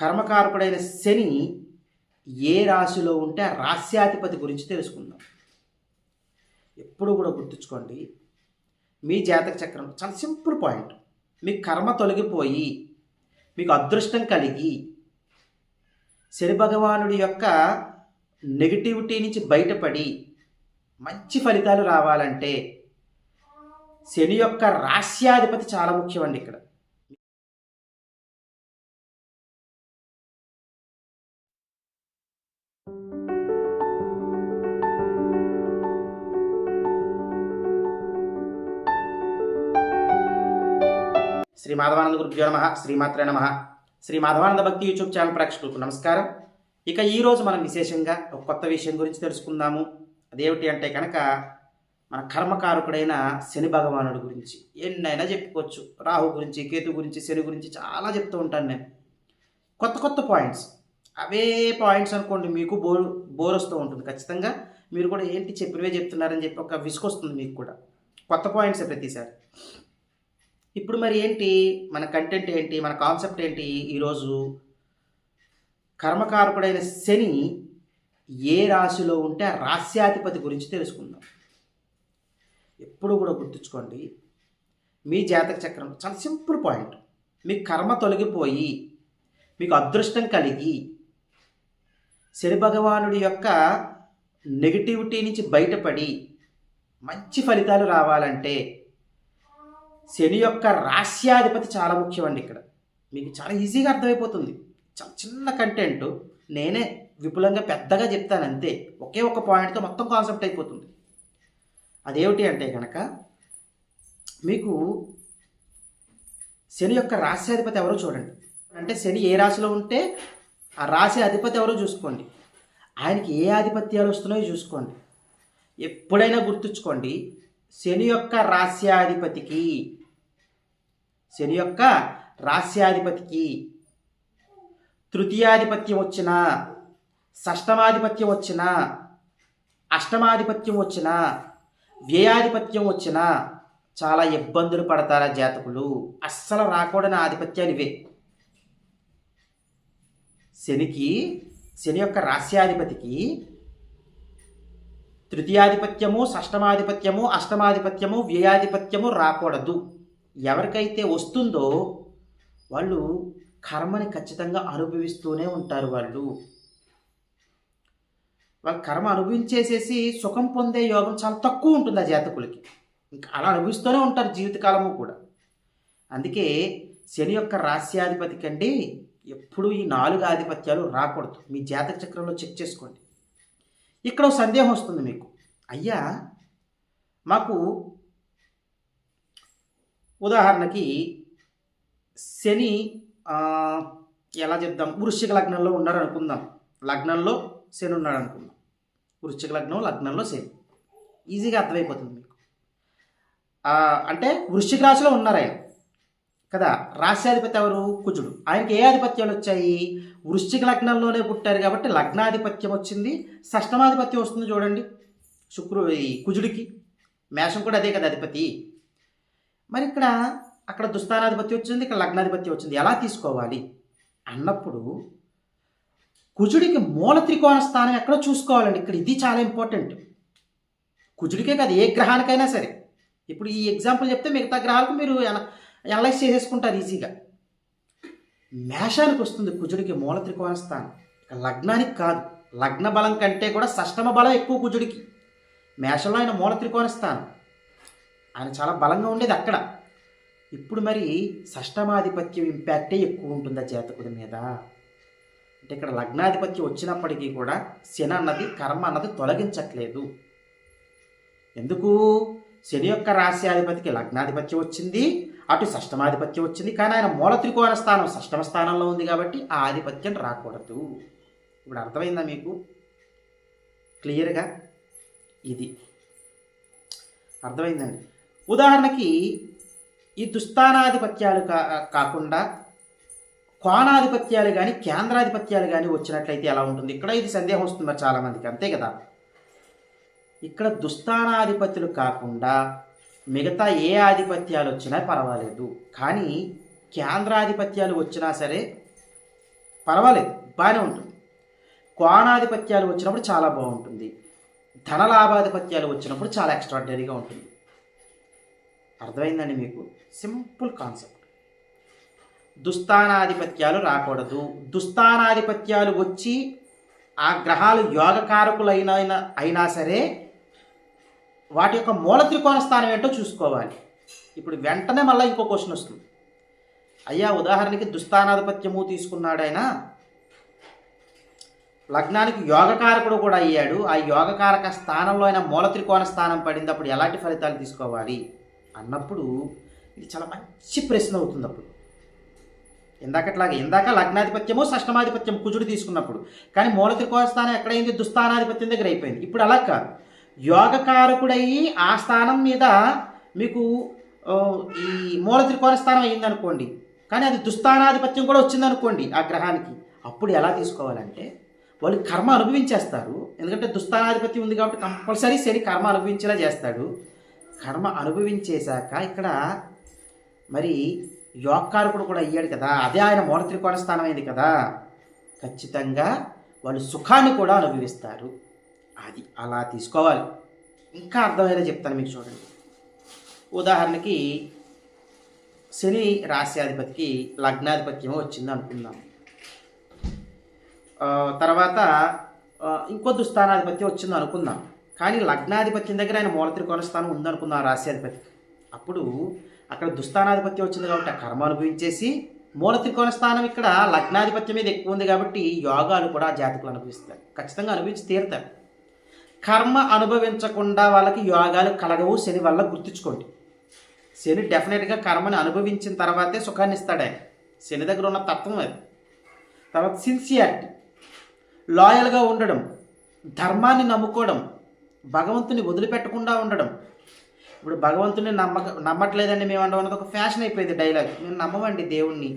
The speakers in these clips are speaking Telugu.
కర్మకారకుడైన శని ఏ రాశిలో ఉంటే ఆ రాశ్యాధిపతి గురించి తెలుసుకుందాం. ఎప్పుడు కూడా గుర్తుంచుకోండి మీ జాతక చక్రం చాలా సింపుల్ పాయింట్. మీ కర్మ తొలగిపోయి మీకు అదృష్టం కలిగి శని భగవానుడి యొక్క నెగిటివిటీ నుంచి బయటపడి మంచి ఫలితాలు రావాలంటే శని యొక్క రాస్యాధిపతి చాలా ముఖ్యమండి ఇక్కడ. శ్రీ మాధవానంద గురుభ్యో నమ శ్రీమాత్రే నమ. శ్రీ మాధవానంద భక్తి యూట్యూబ్ ఛానల్ ప్రేక్షకులకు నమస్కారం. ఇక ఈరోజు మనం విశేషంగా ఒక కొత్త విషయం గురించి తెలుసుకుందాము. అదేమిటి అంటే కనుక మన కర్మకారకుడైన శని భగవానుడి గురించి. ఎన్నైనా చెప్పుకోవచ్చు. రాహు గురించి కేతు గురించి శని గురించి చాలా చెప్తూ ఉంటాను నేను. కొత్త కొత్త పాయింట్స్. అవే పాయింట్స్ అనుకోండి మీకు బోర్ బోర్ వస్తూ ఉంటుంది ఖచ్చితంగా. మీరు కూడా ఏంటి చెప్పినవే చెప్తున్నారని చెప్పి ఒక విసుకొస్తుంది మీకు కూడా. కొత్త పాయింట్స్ ప్రతిసారి. ఇప్పుడు మరి ఏంటి? మన కంటెంట్ ఏంటి? మన కాన్సెప్ట్ ఏంటి? ఈరోజు కర్మకారకుడైన శని ఏ రాశిలో ఉంటే ఆ రాశ్యాధిపతి గురించి తెలుసుకుందాం. ఎప్పుడు కూడా గుర్తుంచుకోండి మీ జాతక చక్రం చాలా సింపుల్ పాయింట్. మీ కర్మ తొలగిపోయి మీకు అదృష్టం కలిగి శని భగవానుడి యొక్క నెగిటివిటీ నుంచి బయటపడి మంచి ఫలితాలు రావాలంటే శని యొక్క రాశ్యాధిపతి చాలా ముఖ్యమండి ఇక్కడ. మీకు చాలా ఈజీగా అర్థమైపోతుంది. చాలా చిన్న కంటెంట్ నేనే విపులంగా పెద్దగా చెప్తాను అంతే. ఒకే ఒక పాయింట్తో మొత్తం కాన్సెప్ట్ అయిపోతుంది. అదేమిటి అంటే కనుక మీకు శని యొక్క రాశ్యాధిపతి ఎవరో చూడండి. అంటే శని ఏ రాశిలో ఉంటే ఆ రాశి అధిపతి ఎవరో చూసుకోండి. ఆయనకి ఏ ఆధిపత్యాలు వస్తున్నాయో చూసుకోండి. ఎప్పుడైనా గుర్తుంచుకోండి శని యొక్క రాస్యాధిపతికి శని యొక్క రాస్యాధిపతికి తృతీయాధిపత్యం వచ్చిన షష్టమాధిపత్యం వచ్చిన అష్టమాధిపత్యం వచ్చిన వ్యయాధిపత్యం వచ్చిన చాలా ఇబ్బందులు పడతారా జాతకులు? అస్సలు రాకూడని ఆధిపత్యాలు ఇవే. శనికి శని యొక్క రాస్యాధిపతికి తృతీయాధిపత్యము షష్టమాధిపత్యము అష్టమాధిపత్యము వ్యయాధిపత్యము రాకూడదు. ఎవరికైతే వస్తుందో వాళ్ళు కర్మని ఖచ్చితంగా అనుభవిస్తూనే ఉంటారు వాళ్ళు. వాళ్ళ కర్మ అనుభవించేసేసి సుఖం పొందే యోగం చాలా తక్కువ ఉంటుంది ఆ జాతకులకి. ఇంకా అలా అనుభవిస్తూనే ఉంటారు జీవితకాలము కూడా. అందుకే శని యొక్క రాస్యాధిపతి కంటే ఎప్పుడూ ఈ నాలుగు ఆధిపత్యాలు రాకూడదు. మీ జాతక చక్రంలో చెక్ చేసుకోండి. ఇక్కడ ఒక సందేహం వస్తుంది మీకు. అయ్యా మాకు ఉదాహరణకి శని ఎలా చెప్దాం? వృశ్చిక లగ్నంలో ఉన్నారు అనుకుందాం లగ్నంలో శని ఉన్నాడు అనుకుందాం వృశ్చిక లగ్నం లగ్నంలో శని. ఈజీగా అర్థమైపోతుంది మీకు. అంటే వృశ్చిక రాశిలో ఉన్నారు ఆయన కదా రాశ్యాధిపతి ఎవరు? కుజుడు. ఆయనకి ఏ ఆధిపత్యాలు వచ్చాయి? వృశ్చిక లగ్నంలోనే పుట్టారు కాబట్టి లగ్నాధిపత్యం వచ్చింది. షష్టమాధిపత్యం వస్తుంది చూడండి. శుక్రు కుజుడికి. మేషం కూడా అదే కదా అధిపతి. మరి ఇక్కడ అక్కడ దుస్థానాధిపత్యం వచ్చింది ఇక్కడ లగ్నాధిపత్యం వచ్చింది. ఎలా తీసుకోవాలి? అన్నప్పుడు కుజుడికి మూల త్రికోణ స్థానం ఎక్కడో చూసుకోవాలండి. ఇక్కడ ఇది చాలా ఇంపార్టెంట్. కుజుడికే కాదు ఏ గ్రహానికైనా సరే. ఇప్పుడు ఈ ఎగ్జాంపుల్ చెప్తే మిగతా గ్రహాలకు మీరు ఎనలైజ్ చేసేసుకుంటారు ఈజీగా. మేషానికి వస్తుంది కుజుడికి మూల త్రికోణ స్థానం. ఇక లగ్నానికి కాదు. లగ్న బలం కంటే కూడా సష్టమ బలం ఎక్కువ కుజుడికి. మేషంలో ఆయన మూల త్రికోణ స్థానం. ఆయన చాలా బలంగా ఉండేది అక్కడ. ఇప్పుడు మరి షష్టమాధిపత్యం ఇంపాక్టే ఎక్కువ ఉంటుందా జాతకుడి మీద? అంటే ఇక్కడ లగ్నాధిపత్యం వచ్చినప్పటికీ కూడా శని అన్నది కర్మ అన్నది తొలగించట్లేదు. ఎందుకు? శని యొక్క రాశ్యాధిపతికి లగ్నాధిపత్యం వచ్చింది అటు షష్టమాధిపత్యం వచ్చింది కానీ ఆయన మూల త్రికోణ స్థానం షష్టమ స్థానంలో ఉంది కాబట్టి ఆ ఆధిపత్యం రాకూడదు. ఇప్పుడు అర్థమైందా మీకు? క్లియర్గా? ఇది. అర్థమైందండి? ఉదాహరణకి ఈ దుస్థానాధిపత్యాలు కా కాకుండా కోణాధిపత్యాలు కానీ కేంద్రాధిపత్యాలు కానీ వచ్చినట్లయితే ఎలా ఉంటుంది? ఇక్కడ ఇది సందేహం వస్తుంది మరి చాలామందికి అంతే కదా? ఇక్కడ దుస్థానాధిపత్యులు కాకుండా మిగతా ఏ ఆధిపత్యాలు వచ్చినా పర్వాలేదు. కానీ కేంద్రాధిపత్యాలు వచ్చినా సరే పర్వాలేదు బాగానే ఉంటుంది. కోణాధిపత్యాలు వచ్చినప్పుడు చాలా బాగుంటుంది. ధనలాభాధిపత్యాలు వచ్చినప్పుడు చాలా ఎక్స్ట్రాడినరీగా ఉంటుంది. అర్థమైందండి మీకు? Simple concept. దుస్థానాధిపత్యాలు రాకూడదు. దుస్థానాధిపత్యాలు వచ్చి ఆ గ్రహాలు యోగకారకులైన అయినా సరే వాటి యొక్క మూల త్రికోణ స్థానం ఏంటో చూసుకోవాలి. ఇప్పుడు వెంటనే మళ్ళీ ఇంకో క్వశ్చన్ వస్తుంది. అయ్యా ఉదాహరణకి దుస్థానాధిపత్యము తీసుకున్నాడైనా లగ్నానికి యోగకారకుడు కూడా అయ్యాడు. ఆ యోగకారక స్థానంలో అయినా మూల త్రికోణ స్థానం పడింది. అప్పుడు ఎలాంటి ఫలితాలు తీసుకోవాలి? అన్నప్పుడు ఇది చాలా మంచి ప్రశ్న అవుతుంది అప్పుడు. ఇందాకట్లాగే ఇందాక లగ్నాధిపత్యము షష్టమాధిపత్యం కుజుడు తీసుకున్నప్పుడు. కానీ మూల త్రికోణ స్థానం ఎక్కడైంది? దుస్థానాధిపత్యం దగ్గర అయిపోయింది. ఇప్పుడు అలా కాదు. యోగకారకుడయ్యి ఆ స్థానం మీద మీకు ఈ మూల త్రికోణ స్థానం అయింది అనుకోండి కానీ అది దుస్థానాధిపత్యం కూడా వచ్చిందనుకోండి ఆ గ్రహానికి. అప్పుడు ఎలా తీసుకోవాలంటే వాళ్ళు కర్మ అనుభవించేస్తారు. ఎందుకంటే దుస్థానాధిపత్యం ఉంది కాబట్టి కంపల్సరీ శని కర్మ అనుభవించేలా చేస్తాడు. కర్మ అనుభవించేశాక ఇక్కడ మరి యోక్కారకుడు కూడా అయ్యాడు కదా. అదే ఆయన మూల త్రికోణ స్థానం అయింది కదా. ఖచ్చితంగా వాళ్ళు సుఖాన్ని కూడా అనుభవిస్తారు. అది అలా తీసుకోవాలి. ఇంకా అర్థమయ్యేలా చెప్తాను మీకు చూడండి. ఉదాహరణకి శని రాశ్యాధిపతికి లగ్నాధిపత్యం వచ్చింది అనుకుందాం. తర్వాత ఇంకో దుస్థానాధిపత్యం వచ్చింది అనుకుందాం. కానీ లగ్నాధిపత్యం దగ్గర ఆయన మూల త్రికోణ స్థానం ఉందనుకుందాం ఆ రాశ్యాధిపతి అప్పుడు అక్కడ దుస్థానాధిపత్యం వచ్చింది కాబట్టి ఆ కర్మ అనుభవించేసి మూల త్రికోణ స్థానం ఇక్కడ లగ్నాధిపత్యం మీద ఎక్కువ ఉంది కాబట్టి యోగాలు కూడా జాతకులు అనుభవిస్తారు. ఖచ్చితంగా అనుభవించి తీరుతారు. కర్మ అనుభవించకుండా వాళ్ళకి యోగాలు కలగవు. శని వల్ల గుర్తుంచుకోండి. శని డెఫినెట్గా కర్మని అనుభవించిన తర్వాతే సుఖాన్ని ఇస్తాడు ఆయన. శని దగ్గర ఉన్న తత్వం అది. తర్వాత సిన్సియారిటీ లాయల్గా ఉండడం. ధర్మాన్ని నమ్ముకోవడం. భగవంతుని వదిలిపెట్టకుండా ఉండడం. ఇప్పుడు భగవంతుని నమ్మక నమ్మట్లేదండి మేము అనడం అనేది ఒక ఫ్యాషన్ అయిపోయింది డైలాగ్ మేము నమ్మమండి దేవుణ్ణి.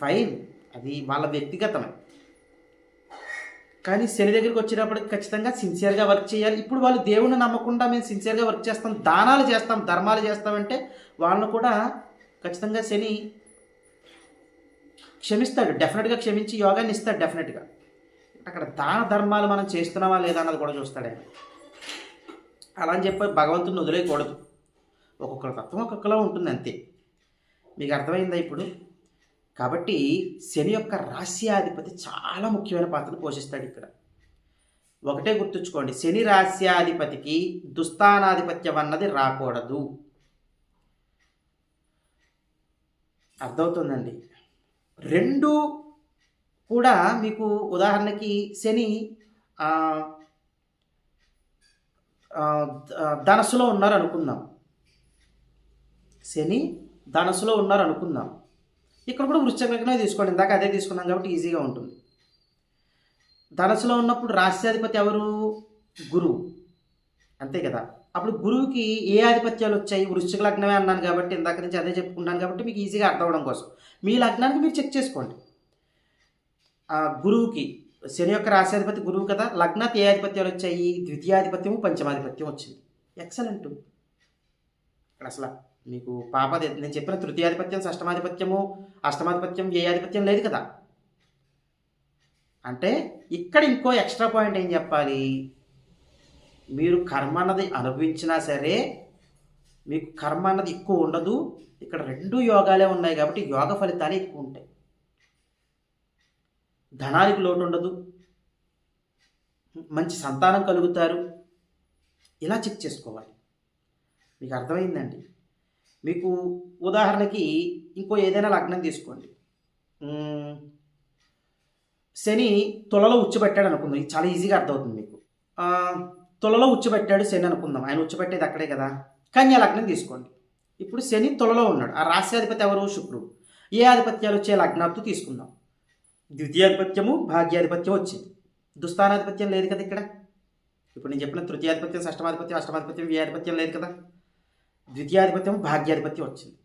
ఫైన్ అది వాళ్ళ వ్యక్తిగతమే. కానీ శని దగ్గరికి వచ్చేటప్పటికి ఖచ్చితంగా సిన్సియర్గా వర్క్ చేయాలి. ఇప్పుడు వాళ్ళు దేవుణ్ణి నమ్మకుండా మేము సిన్సియర్గా వర్క్ చేస్తాం దానాలు చేస్తాం ధర్మాలు చేస్తామంటే వాళ్ళను కూడా ఖచ్చితంగా శని క్షమిస్తాడు. డెఫినెట్గా క్షమించి యోగాన్ని ఇస్తాడు డెఫినెట్గా అక్కడ దాన ధర్మాలు మనం చేస్తున్నామా లేదా అన్నది కూడా చూస్తాడు ఆయన. అలా అని చెప్పి భగవంతుని వదిలేయకూడదు. ఒక్కొక్కరి తత్వం ఒక్కొక్కలా ఉంటుంది అంతే. మీకు అర్థమైందా ఇప్పుడు? కాబట్టి శని యొక్క రాస్యాధిపతి చాలా ముఖ్యమైన పాత్రను పోషిస్తాడు ఇక్కడ. ఒకటే గుర్తుంచుకోండి శని రాస్యాధిపతికి దుస్థానాధిపత్యం అన్నది రాకూడదు. అర్థమవుతుందండి? రెండు కూడా మీకు ఉదాహరణకి శని ధనస్సులో ఉన్నారు అనుకుందాం శని ధనస్సులో ఉన్నారు అనుకుందాం ఇక్కడ కూడా వృశ్చిక లగ్నమే తీసుకోండి. ఇందాక అదే తీసుకున్నాం కాబట్టి ఈజీగా ఉంటుంది. ధనస్సులో ఉన్నప్పుడు రాష్ట్రాధిపతి ఎవరు? గురువు. అంతే కదా. అప్పుడు గురువుకి ఏ ఆధిపత్యాలు వచ్చాయి? వృశ్చిక లగ్నమే అన్నాను కాబట్టి ఇందాక నుంచి అదే చెప్పుకుంటాను కాబట్టి మీకు ఈజీగా అర్థం అవడం కోసం. మీ లగ్నానికి మీరు చెక్ చేసుకోండి. గురువుకి శని యొక్క రాశాధిపతి గురువు కదా లగ్న ఏ ఆధిపత్యాలు వచ్చాయి ద్వితీయాధిపత్యము పంచమాధిపత్యం వచ్చింది. ఎక్సలెంట్ ఇక్కడ అసలు మీకు పాప నేను చెప్పిన తృతీయాధిపత్యం షష్టమాధిపత్యము అష్టమాధిపత్యం ఏ ఆధిపత్యం లేదు కదా. అంటే ఇక్కడ ఇంకో ఎక్స్ట్రా పాయింట్ ఏం చెప్పాలి? మీరు కర్మ అన్నది అనుభవించినా సరే మీకు కర్మ అన్నది ఎక్కువ ఉండదు. ఇక్కడ రెండు యోగాలే ఉన్నాయి కాబట్టి యోగ ఫలితాలే ఎక్కువ ఉంటాయి. ధనానికి లోటు ఉండదు. మంచి సంతానం కలుగుతారు. ఇలా చెక్ చేసుకోవాలి. మీకు అర్థమైందండి? మీకు ఉదాహరణకి ఇంకో ఏదైనా లగ్నం తీసుకోండి. శని తులలో ఉచ్చబెట్టాడు అనుకుందాం. ఇది చాలా ఈజీగా అర్థమవుతుంది మీకు. తులలో ఉచ్చబెట్టాడు శని అనుకుందాం. ఆయన ఉచ్చబెట్టేది అక్కడే కదా. కన్యా లగ్నం తీసుకోండి. ఇప్పుడు శని తులలో ఉన్నాడు. ఆ రాశ్యాధిపతి ఎవరు? శుక్రుడు. ఏ ఆధిపత్యాలు వచ్చే లగ్నాలతో తీసుకుందాం. ద్వితీయాధిపత్యము భాగ్యాధిపత్యం వచ్చింది. దుస్థానాధిపత్యం లేదు కదా ఇక్కడ? ఇప్పుడు నేను చెప్పిన తృతీయాధిపత్యం షష్టమాధిపత్యం అష్టమాధిపత్యం వ్యాధిపత్యం లేదు కదా? ద్వితీయాధిపత్యం భాగ్యాధిపత్యం వచ్చింది.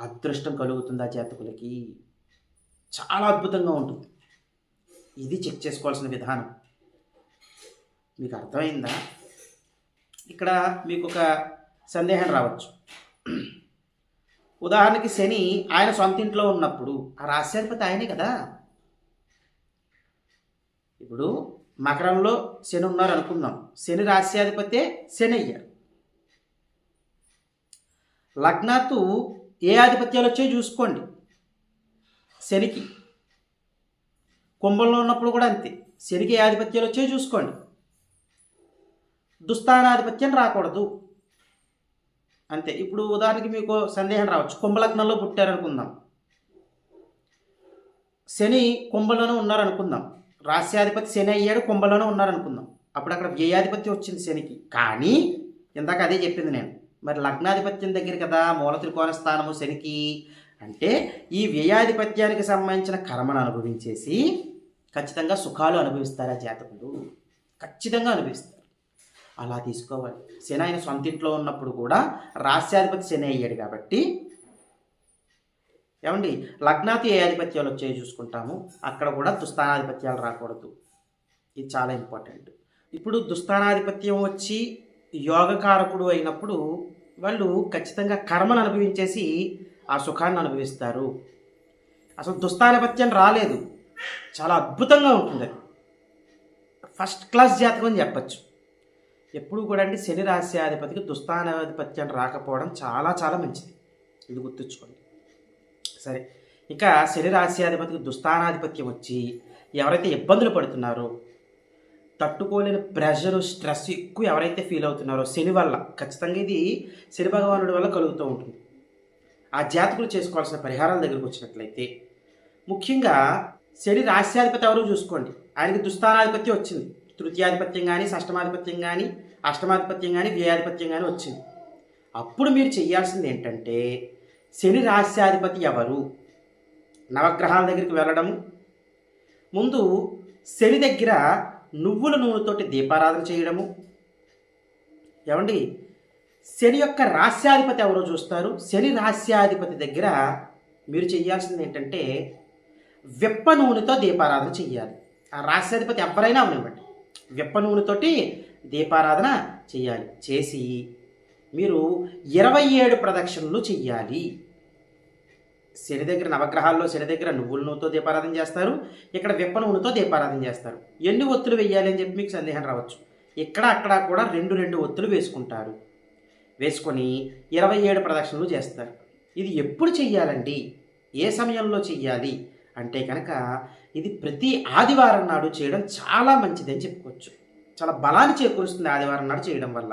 అదృష్టం కలుగుతుంది ఆ జాతకులకి? చాలా అద్భుతంగా ఉంటుంది. ఇది చెక్ చేసుకోవాల్సిన విధానం. మీకు అర్థమైందా? ఇక్కడ మీకు ఒక సందేహం రావచ్చు. ఉదాహరణకి శని ఆయన సొంత ఇంట్లో ఉన్నప్పుడు ఆ రాశ్యాధిపతి ఆయనే కదా? ఇప్పుడు మకరంలో శని ఉన్నారు అనుకుందాం. శని రాశ్యాధిపతే శని అయ్యారు. లగ్నాత్తు ఏ ఆధిపత్యాలు వచ్చాయో చూసుకోండి. శనికి కుంభంలో ఉన్నప్పుడు కూడా అంతే. శనికి ఏ ఆధిపత్యాలు వచ్చాయో చూసుకోండి. దుస్థానాధిపత్యం రాకూడదు. అంతే. ఇప్పుడు ఉదాహరణకి మీకు సందేహం రావచ్చు. కుంభలగ్నంలో పుట్టారనుకుందాం. శని కుంభంలోనే ఉన్నారనుకుందాం రాస్యాధిపతి శని అయ్యాడు కుంభలోనే ఉన్నారనుకుందాం. అప్పుడు అక్కడ వ్యయాధిపత్యం వచ్చింది శనికి. కానీ ఇందాక అదే చెప్పింది నేను. మరి లగ్నాధిపత్యం దగ్గర కదా మూల త్రికోణ స్థానము శనికి. అంటే ఈ వ్యయాధిపత్యానికి సంబంధించిన కర్మను అనుభవించేసి ఖచ్చితంగా సుఖాలు అనుభవిస్తారు ఆ జాతకులు? ఖచ్చితంగా అనుభవిస్తారు. అలా తీసుకోవాలి. శని ఆయన సొంత ఇంట్లో ఉన్నప్పుడు కూడా రాస్యాధిపతి శని అయ్యాడు కాబట్టి ఏమండి? లగ్నాతి ఏ ఆధిపత్యాలు వచ్చేవి చూసుకుంటాము. అక్కడ కూడా దుస్థానాధిపత్యాలు రాకూడదు. ఇది చాలా ఇంపార్టెంట్. ఇప్పుడు దుస్థానాధిపత్యం వచ్చి యోగకారకుడు అయినప్పుడు వాళ్ళు ఖచ్చితంగా కర్మను అనుభవించేసి ఆ సుఖాన్ని అనుభవిస్తారు. అసలు దుస్థానాధిపత్యం రాలేదు. చాలా అద్భుతంగా ఉంటుంది అది. ఫస్ట్ క్లాస్ జాతకం అని చెప్పచ్చు. ఎప్పుడు కూడా అండి శని రాశ్యాధిపతికి దుస్థానాధిపత్యం రాకపోవడం చాలా చాలా మంచిది. ఇది గుర్తుంచుకోండి. సరే. ఇక శనిరాశ్యాధిపతికి దుస్థానాధిపత్యం వచ్చి ఎవరైతే ఇబ్బందులు పడుతున్నారో తట్టుకోలేని ప్రెషర్ స్ట్రెస్ ఎక్కువ ఎవరైతే ఫీల్ అవుతున్నారో శని వల్ల ఖచ్చితంగా ఇది శని భగవానుడి వల్ల కలుగుతూ ఉంటుంది. ఆ జాతకులు చేసుకోవాల్సిన పరిహారాల దగ్గరకు వచ్చినట్లయితే ముఖ్యంగా శని రాశ్యాధిపతి ఎవరో చూసుకోండి. ఆయనకి దుస్థానాధిపత్యం వచ్చింది. తృతీయాధిపత్యం కానీ షష్టమాధిపత్యం కానీ అష్టమాధిపత్యం కానీ వ్యయాధిపత్యం కానీ వచ్చింది. అప్పుడు మీరు చేయాల్సింది ఏంటంటే శని రాశ్యాధిపతి ఎవరు? నవగ్రహాల దగ్గరికి వెళ్ళడము. ముందు శని దగ్గర నువ్వుల నూనెతోటి దీపారాధన చేయడము. ఏమండి? శని యొక్క రాస్యాధిపతి ఎవరో చూస్తారు. శని రాస్యాధిపతి దగ్గర మీరు చేయాల్సింది ఏంటంటే వెప్ప నూనెతో దీపారాధన చెయ్యాలి. ఆ రాస్యాధిపతి ఎవరైనా అవనివ్వండి. వెప్ప నూనెతోటి దీపారాధన చేయాలి చేసి మీరు ఇరవై ఏడు ప్రదక్షిణలు చెయ్యాలి. శని దగ్గర నవగ్రహాల్లో శని దగ్గర నువ్వుల నూనెతో దీపారాధన చేస్తారు ఇక్కడ విప్ప నూనెతో దీపారాధన చేస్తారు. ఎన్ని ఒత్తులు వేయాలి అని చెప్పి మీకు సందేహం రావచ్చు. ఇక్కడ అక్కడ కూడా రెండు రెండు ఒత్తులు వేసుకుంటారు. వేసుకొని ఇరవై ఏడు ప్రదక్షిణలు చేస్తారు. ఇది ఎప్పుడు చెయ్యాలండి? ఏ సమయంలో చెయ్యాలి? అంటే కనుక ఇది ప్రతి ఆదివారం నాడు చేయడం చాలా మంచిదని చెప్పుకోవచ్చు. చాలా బలాన్ని చేకూరుస్తుంది ఆదివారం నాడు చేయడం వల్ల.